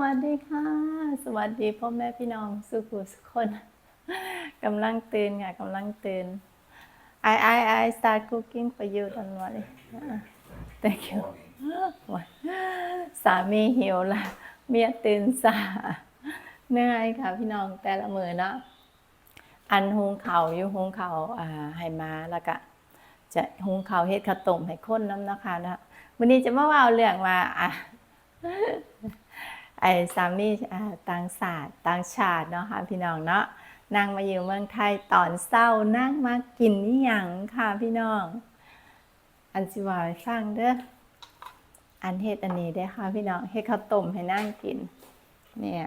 วัสดีค่ะ สวัสดีพ่อแม่พี่น้องสุขุสุขคนกำลังตื่นค่ะกำลังตื่น I I I start cooking for you don't worry thank you สามีหิวละเมียตื่นสายเหนื่อยค่ะพี่น้องแต่ละมือเนาะอันหุงเขาอยู่หุงเขาอ่าให้มาแล้วก็จะหุงเขาเฮ็ดข้าวต้มให้คนน้ำนะคะนะวันนี้จะมาว่าเรื่องว่าอะ ไอ้สามีต่างศาสตร์ต่างชาติเนาะค่ะพี่น้องเนาะนั่งมาอยู่เมืองไทยตอนเศร้านั่งมากินนี่ยังค่ะพี่น้อง อันสิวาให้ฟังเด้ออันเฮ็ดอันนี้ได้ค่ะพี่น้องเฮ็ดข้าวต้มให้นั่งกิน เนี่ย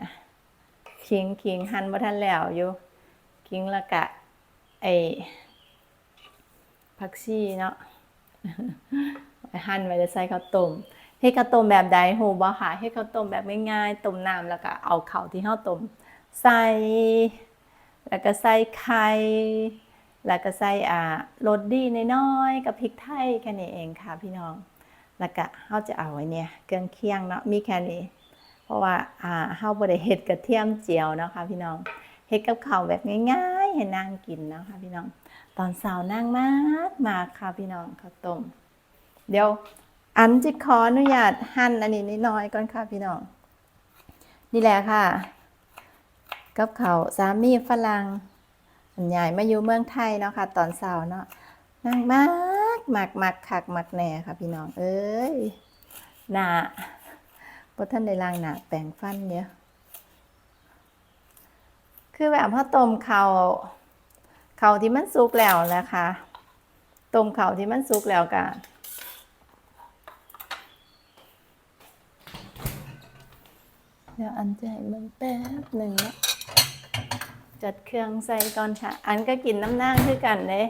ขิงขิงหั่นบ่ทันแล้วอยู่ขิงล้วก็ไอ้ผักชีเนาะหั่นไว้จะใส่ข้าวต้ม เฮ็ดข้าวต้มแบบใดฮู้บ่ค่ะเฮ็ดข้าวต้มแบบง่ายๆต้มน้ำแล้วก็เอาข้าวที่เฮาต้มใส่ แล้วก็ใส่ไข่แล้วก็ใส่อ่ารสดีน้อยๆกับพริกไทยแค่นี้เองค่ะพี่น้อง แล้วก็เฮาจะเอาไว้เนี่ยเครื่องเคียงเนาะมีแค่นี้ เพราะว่าอ่าเฮาบ่ได้เฮ็ดกระเทียมเจียวเนาะค่ะพี่น้องเฮ็ดกับข้าวแบบง่ายๆให้นางกินเนาะค่ะพี่น้อง ตอนเช้านางมากมากค่ะพี่น้องข้าวต้มเดี๋ยว อันจะขออนุญาตหั่นอันนี้นิดน้อยก่อนค่ะพี่น้อง นี่แหละค่ะ กับเขาสามีฝรั่งอันใหญ่มาอยู่เมืองไทยเนาะค่ะ ตอนเช้าเนาะนั่งมากหมากหมากคักมากแหน่ค่ะ พี่น้อง เอ้ยหนาพท่านได้ล้างหนาแปรงฟันเยอะคือแบบพอต้มเขาเขาที่มันสุกแล้วนะคะต้มเขาที่มันสุกแล้วกัน ดี๋ยวอันจะให้เบิ่งแป๊บหนึ่งนะจัดเครื่องใส่ก่อนค่ะ อันก็กินน้ำนางคือกันเลย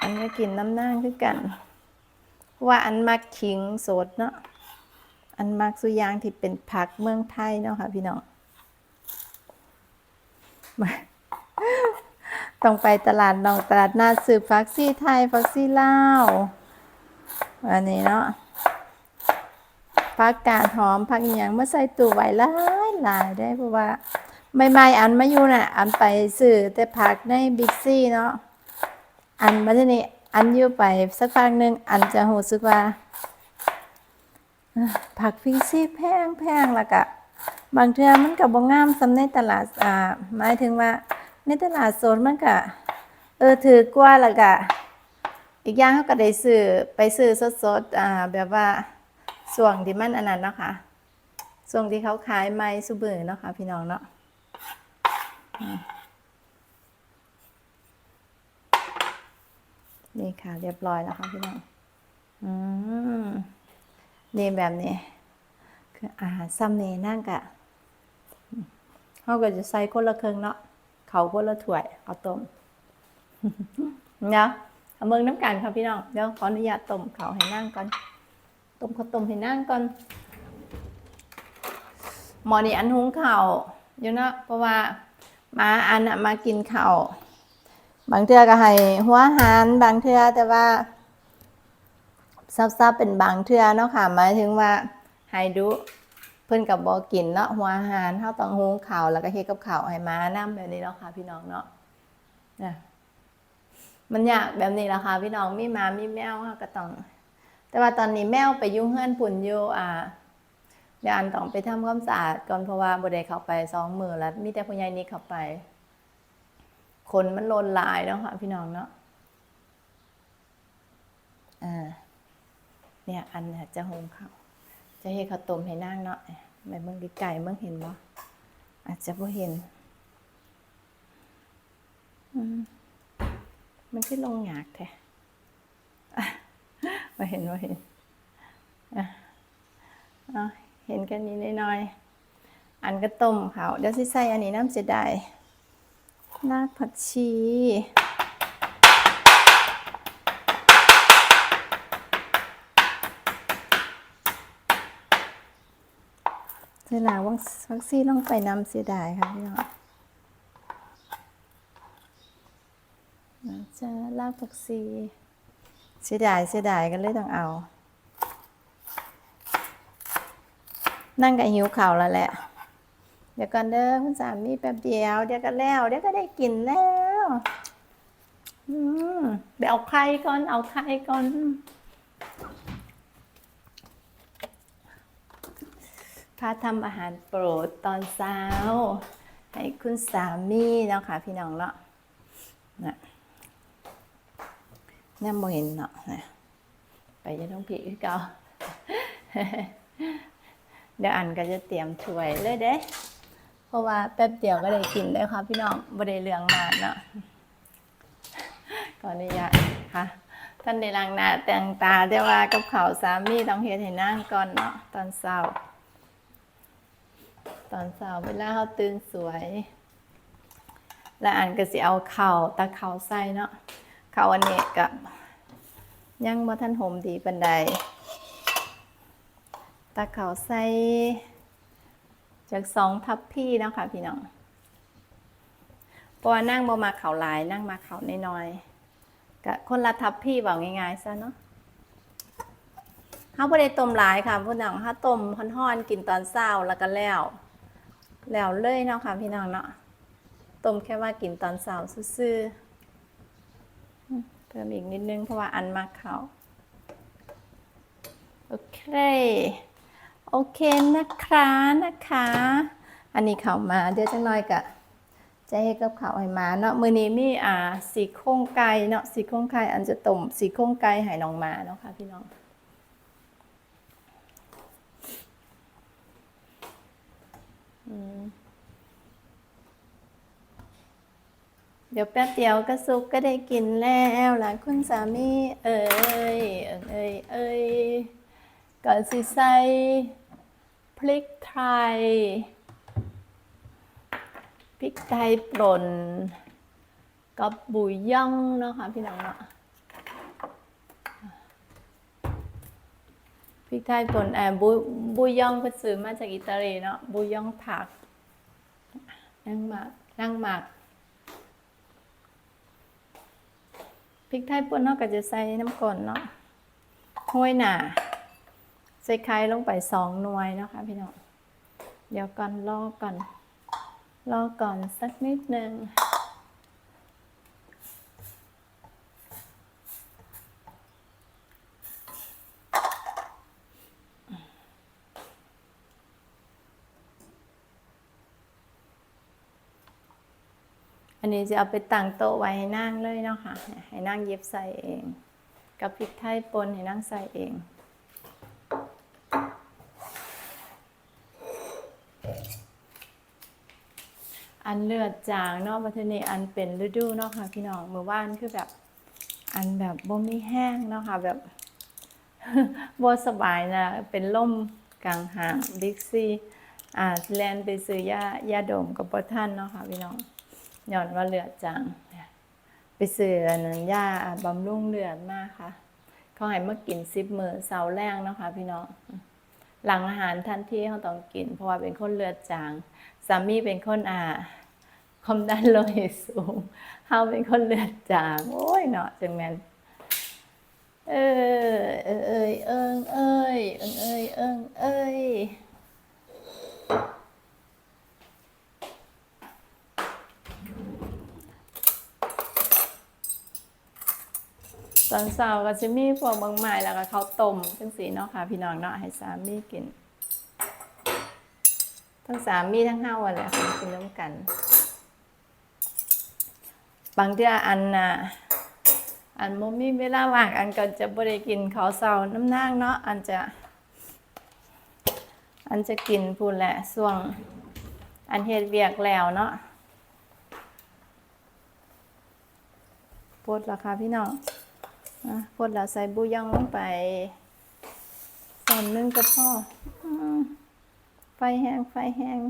อันก็กินน้ำนางคือกัน ว่าอันมักขิงสดเนาะอันมักสุยางที่เป็นผักเมืองไทยเนาะค่ะพี่น้องมาต้องไปตลาดนองตลาดนาซื้อฟักซี่ไทยฟักซี่ลาวอันนี้เนาะ ผักกาดหอมผักหย่างมาใส่ตู้ไว้หลายหลายได้เพราะว่าใหม่ๆอันมาอยู่น่ะ อันไปซื้อแต่ผักในบิ๊กซี่เนาะอันมาที่นี่อันอยู่ไปสักพักหนึ่งอันจะรู้สึกว่าผักบิ๊กซี่แพงแพงล้วก็บางเทื่อมันก็บ่งงามสำในตลาดอ่าหมายถึงว่า ในตลาดสดมันก็เออถือกว่าล้วก็อีกอย่างเขาก็ได้ซื้อไปซื้อสดๆอ่าแบบว่า ส่วงที่มันอันนั้นเนาะค่ะส่วงที่เขาขายไม้สุเบือเนาะค่ะพี่น้องเนาะนี่ค่ะ เรียบร้อยแล้วค่ะพี่น้อง อืมนี่แบบนี้ คืออาหารซ้ำเนนั่งกะเขาก็จะใส่คนละเครื่องเนาะ เขาคนละถ้วย เอาต้มเนาะเอาเมืองน้ำกันค่ะพี่น้อง เดี๋ยวขออนุญาตต้มเขาให้นั่งก่อน ต้มข้าวต้มให้นั่งก่อนหมอนี่อันหุงข้าวอยู่เนาะเพราะว่ามาอันมากินข้าวบางเทื่อก็ให้หัวหารบางเทื่อแต่ว่าซับๆเป็นบางเทื่อเนาะค่ะหมายถึงว่าให้ดูเพิ่อนกับบ่กินเนาะหัวหารเฮาต้องหุงข้าวแล้วก็เฮ็ดกับข้าวให้มานํแบบนี้เนาะค่ะพี่น้องเนาะนะมันยากแบบนี้ละค่ะพี่น้องมีมามีแมวเฮาก็ต้อง แต่ว่าตอนนี้แมวไปยุ่งเฮือนปุ่นอยู่อ่าเดี๋ยวอันต้องไปทำความสะอาดก่อนเพราะว่าบ่ได้เข้าไปสองมือแล้วมีแต่ผู้ใหญ่นี่เข้าไป คนมันโลนลายเนาะค่ะพี่น้องเนาะอ่าเนี่ยอันเนี่ยจะหุงข้าจะให้ข้าต้มให้นางเนาะไปเมื่องไกลๆเมื่อเห็นบ่อาจจะบ่เห็นอืมมันคือลงหยากแท้ มาเห็นมาเห็นเห็นกันนี้น้อยๆอันก็ต้มเขาเดี๋ยวสิใส่อันนี้น้ำเสียดายรากผักชีเวลาวังวักซี่ลงไปน้ำเสียดายค่ะพี่น้องจะรากผักชี เสียดายเสียดายกันเลยต้องเอา นั่งกับหิวข่าแล้วแหละ เดี๋ยวก่อนเด้อคุณสามีแป๊บเดียว เดี๋ยวก็แล้ว เดี๋ยวก็ได้กินแล้วอืมเดี๋ยวเอาไข่ก่อน เอาไข่ก่อนพาทำอาหารโปรดตอนเช้า ให้คุณสามีเนาะค่ะพี่น้องเนาะนะ น่าโมเห็นเนาะนะไปจะต้องผีคือเก่าเดี๋ยวอันก็จะเตรียมถ้วยเลยเด้ เพราะว่าแป๊บเดียวก็ได้กินแล้ค่ะพี่น้องบ่ได้เรื่องนานเนาะก่อนนุญาตค่ะท่านได้ล้างหน้าแต่งตาแต่ว่ากับเขาสามีต้องเฮ็ดให้นั่งก่อนเนาะตอนเช้า ตอนเช้าเวลาเขาตื่นสวย และอันก็สิเอาเข่าตะเข่าใส่เนาะ เข่าวอันนี้กับยังบ่ทันหอมดีปานใดตะเข่าวใส่จากสองทัพพี่นะคะพี่น้องเพราะว่านั่งบ่มาเขาวหลาย นั่งมาเขาวน้อยๆก็คนละทัพพี่บอกง่ายๆซะเนาะเขาบ่ได้ต้มหลายค่ะพี่น้องถ้าต้มฮ้อนๆกินตอนเช้าแล้วก็แล้ว แล้วเลยเนาะค่ะพี่น้องเนาะต้มแค่ว่ากินตอนเช้าซื่อๆ เพิ่มอีกนิดนึงเพราะว่าอันมากเขาโอเค โอเคนะคะนะคะ อันนี้เขามาเดี๋ยวจังหน่อยกะจะให้กับเขาวให้มาเนาะมือนี้มีอ่าสีโครงไก่เนาะสีโครงไก่อันจะต้มสีโครงไก่ให้น้องมาเนาะค่ะพี่น้องอืม เดี๋ยวแป๊บเดียวก็ซุปก็ได้กินแล้วหลานคุณสามีเอ้ยเอ้ยเอ้ยก่อนสิใส่พริกไทยพริกไทยป่นกับบุยย่องเนาะค่ะพี่น้องเนาะพริกไทยป่นแอบบุบุยย่องเพิ่นซื้อมาจากอิตาลีเนาะบุยย่องผักนั่งหมักนั่งหมัก ริกไทยป่นเนาะก็จะใส่น้ำก่อนเนาะห้วยหน่าใส่ไข่ลงไปสองหน่วยนะคะพี่น้องเดี๋ยวก่อนรอก่อนรอก่อนสักนิดนึง อันนี้จะเอาไปตั้งโต๊ะไว้ให้นั่งเลยเนาะค่ะ ให้นั่งเย็บใส่เอง กับพริกไทยป่นให้นั่งใส่เองอันเลือดจางเนาะบัทนีอันเป็นฤดูเนาะค่ะพี่น้องเมื่อวานคือแบบ อันแบบบ่มีแห้งเนาะค่ะแบบบ่สบายนะเป็นล่มกลางหางบิ๊กซีอ่าแลนไปซื้อยายาดมกับบ่ท่านเนาะค่ะพี่น้อง ย้อนว่าเลือดจางไปซื้อนันยาบำรุงเลือดมาค่ะ เขาให้มากินซิปมือเสาแรงนะคะพี่น้อง หลังอาหารทันทีเขาต้องกิน เพราะว่าเป็นคนเลือดจาง สามีเป็นคนอ่าความดันโลหิตสูงเฮาเป็นคนเลือดจาง โอ้ยเนาะจังแม่นเออเออเอยเอิงเอ้ยเอิงเอ้ยเอิงเอ้ย ตอนเช้าก็จะมีพวกบางไม้แล้วก็ข้าวต้มจังสีเนาะค่ะ พี่น้องเนาะให้สามีกิน ทั้งสามีทั้งห้าวันเลยค่ะกินร่วมกัน บางเทื่ออันน่ะอันโมมีเวลาว่างอันก็จะบ่ได้กินข้าวเช้าน้ำนางเนาะอันจะ อันจะกินพูนแหละช่วงอันเฮ็ดเวียกแล้วเนาะปวดราคาพี่น้อง อะปวดแล้วใส่บุยองลงไปสอนนึงก็พออไฟแห้งไฟแห้ง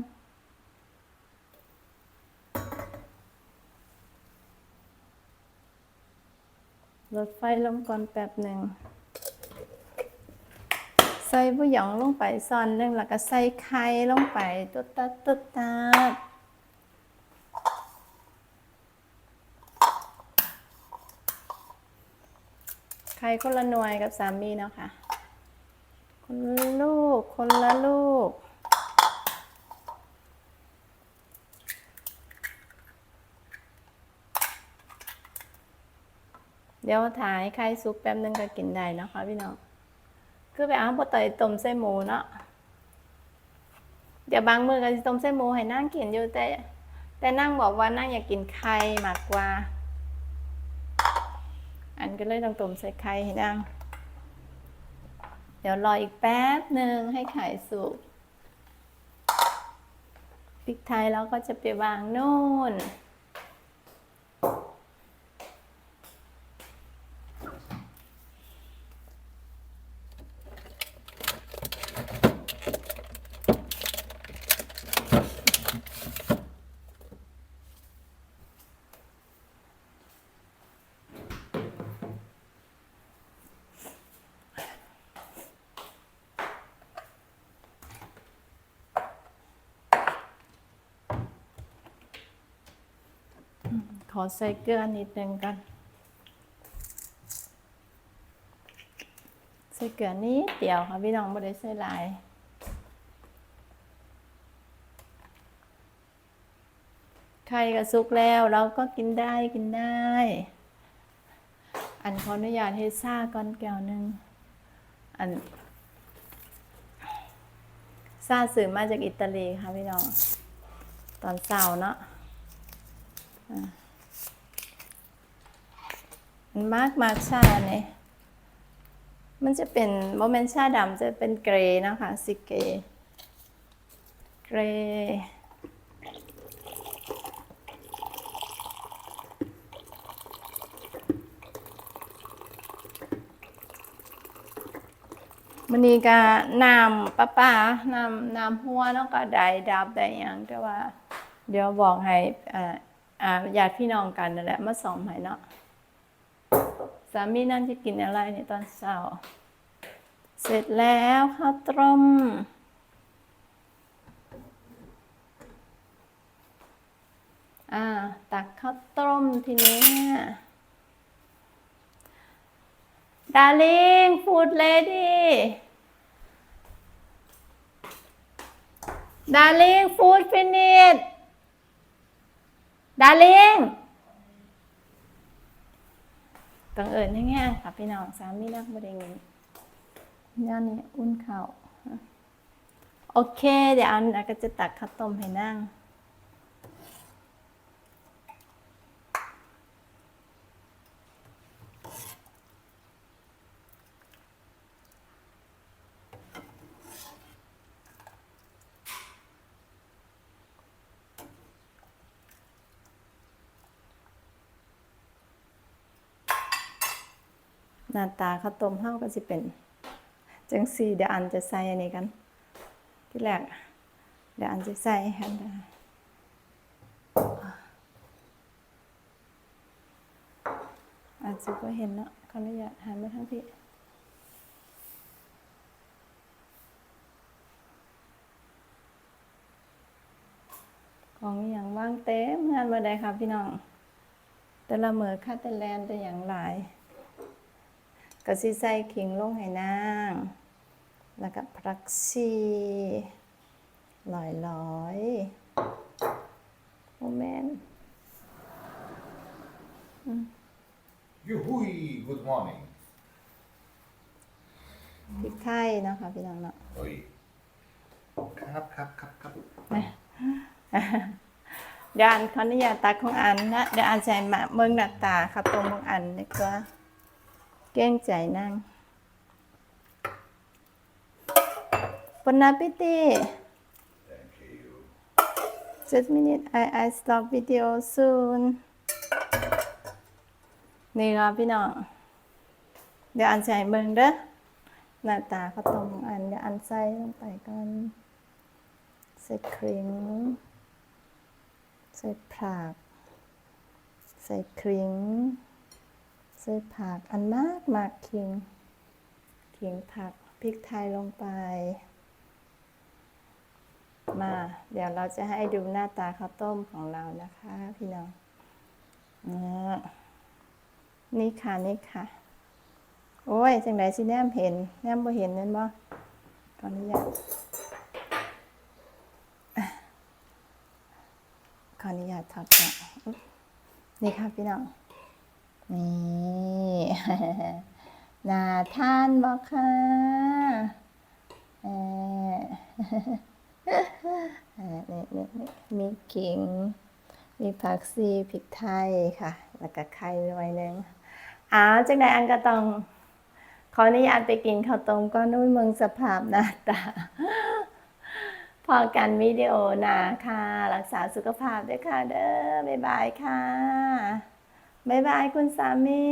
ลดไฟลงก่อนแป๊บหนึ่ง ใส่บุหยองลงไปซอนหนึ่งแล้วก็ใส่ไข่ลงไปตุ๊ดตัดตุ๊ดตัด ใครคนละหน่วยกับสามีเนาะค่ะ คนลูก คนละลูก เดี๋ยวถ่ายไข่ซุปแป๊บนึงก็กินได้นะคะพี่น้อง คือไปเอาปลาไตต้มเส่หมูเนาะ เดี๋ยวบางมือก็จะต้มเส่หมูให้นั่งกินอยู่แต่ แต่นั่งบอกว่านั่งอยากกินไข่มากกว่า ก็เลยต้องต้มใส่ไข่ให้นั่งเดี๋ยวรออีกแป๊บหนึ่งให้ไข่สุกพริกไทยเราก็จะไปวางนู่น อใส่เกลือนิดนึงกัน ใส่เกลือนิดเดียวค่ะพี่น้องไม่ได้ใส่หลายไข่ก็สุกแล้วเราก็กินได้กินได้ อันขออนุญาตให้ซ่าก่อนแก้วหนึ่งอันซาสื่อมาจากอิตาลีค่ะพี่น้อง ตอนเช้าเนาะ มันมากมากชาเนี่ยมันจะเป็นโมเมนชาดำจะเป็นเกรย์นะคะสีเกรย์เกรย์มันนี้ก็น้ำป้าป้าน้ำน้ำหัวเนาะก็ได้ดับได้หยังแต่ว่า เดี๋ยวบอกให้อ่าญาติพี่น้องกันนั่นแหละมาส่องให้เนาะามีนั่นจะกินอะไรเนี่ยตอนเช้า เสร็จแล้วข้าวต้มอ่าตักข้าวต้มทีนี้ดาริงฟูดเลดี้ดาริงฟูดฟินิชดาริง ต้องเอิญให้ง่ายค่ะพี่น้องสามีนักบริเงินย่านนี้อุ่นเข่าโอเค เดี๋ยวอันก็จะตักข้าวต้มให้นั่ง หน้าตาข้าวต้มเฮาก็สิเป็น จังสี่เดี๋ยวอันจะใส่อันนี้กัน ที่แรกเดี๋ยวอันจะใส่อันอาจจะก็เห็นเนาะขออนุญาตหันมาทางพี่ของอย่างว่างเต็มงานบ่ได้ครับพี่น้อง แต่ละเมือค่าแต่แลนแต่อย่างหลาย ก็สิใส่ขิงลงให้นาง แล้วก็พรักชีลอยลอยๆโมเมนต์ Juhui, good morning. พริกไทยเนาะคะพี่น้องเนาะ Oj. Kapp, kapp, kapp, kapp. เดี๋ยวอันขออนุญาตตักของอันนะ เดี๋ยวอันใส่มาเมืองหน้าตาข้าวต้มของอันนี่ก็ เก้งใจนั่งปนนาปิติ Thank you. just minute I I stop video soon นี่ครับพี่น้อง เดี๋ยวอันใส่เมืองเด้อหน้าตาข้าวต้มของอันเดี๋ยวอันใส่ลงไปก่อนใส่ครีมใส่ผักใส่ครีม ใส่ผักอันมากมากคิงขิงผักพริกไทยลงไป มา เดี๋ยวเราจะให้ดูหน้าตาข้าวต้มของเรานะคะ พี่น้องนี่ค่ะนี่ค่ะ โอ้ยจังไดสิแนมเห็น แนมบ่เห็นนั่นบ่ขออนุญาตขออนุญาตถอดก่อนนี่ค่ะพี่น้อง นี่น่าทานบ่ค่ะเออเออนี่นี่นี่มีขิง มีผักซีพริกไทยค่ะ แล้วก็ไข่หน่อยหนึงอ้าวจังใดอันก็ต้อง ขออนุญาตไปกินข้าวต้มก้อนนู้นเมืองสภาพหน้าตาพอกันวิดีโอนาค่ะ รักษาสุขภาพด้วยค่ะ เด้อบ๊ายบายค่ะ บ๊ายบายคุณสามี